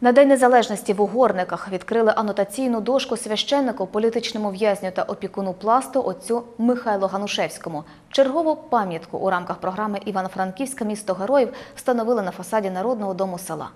На День Незалежності в Угорниках відкрили анотаційну дошку священнику, політичному в'язню та опікуну пласту отцю Михайлу Ганушевському. Чергову пам'ятку у рамках програми Івано-Франківське місто героїв встановили на фасаді Народного дому села.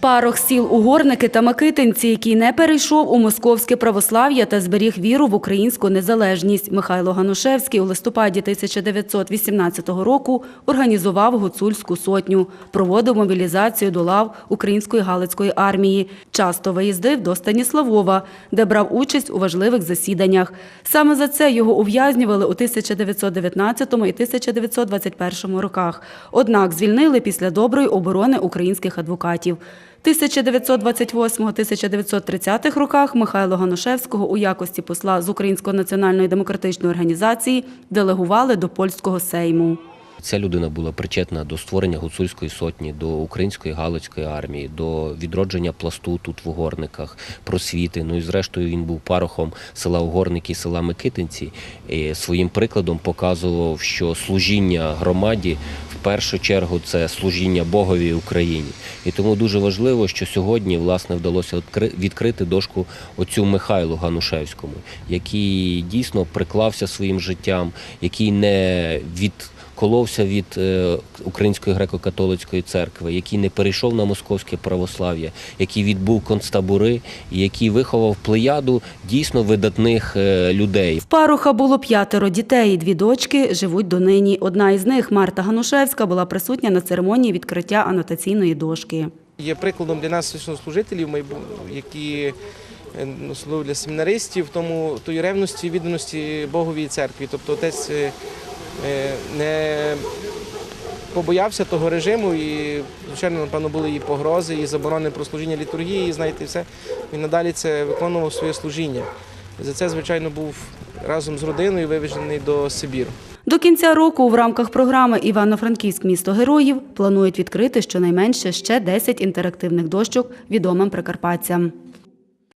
Парох сіл Угорники та Микитинці, який не перейшов у московське православ'я та зберіг віру в українську незалежність. Михайло Ганушевський у листопаді 1918 року організував гуцульську сотню, проводив мобілізацію до лав Української Галицької армії. Часто виїздив до Станіславова, де брав участь у важливих засіданнях. Саме за це його ув'язнювали у 1919 і 1921 роках. Однак звільнили після доброї оборони українських адвокатів. 1928-1930 роках Михайло Ганушевського у якості посла з Української національної демократичної організації делегували до польського сейму. Ця людина була причетна до створення гуцульської сотні, до української галицької армії, до відродження пласту тут в Угорниках, просвіти. Ну і зрештою він був парохом села Угорники села Микитинці. І своїм прикладом показував, що служіння громаді в першу чергу це служіння Богові Україні. І тому дуже важливо, що сьогодні власне вдалося відкри- відкрити дошку оцю Михайлу Ганушевському, який дійсно приклався своїм життям, який не від коловся від е, Української греко-католицької церкви, який не перейшов на московське православ'я, який відбув концтабори і який виховав плеяду дійсно видатних е, людей. В паруха було п'ятеро дітей, дві дочки живуть донині. Одна із них, Марта Ганушевська, була присутня на церемонії відкриття анотаційної дошки. Є прикладом для нас священнослужителів, які е, ну, особливо для семінаристів, тому тої ревності, відданості Боговій і церкві. Тобто отець не побоявся того режиму і, звичайно, напевно, були і погрози, і заборони про служіння літургії, і знаєте, все. Він надалі це виконував своє служіння. За це, звичайно, був разом з родиною вивезений до Сибіру. До кінця року в рамках програми Івано-Франківськ місто героїв планують відкрити щонайменше ще 10 інтерактивних дощок відомим прикарпатцям.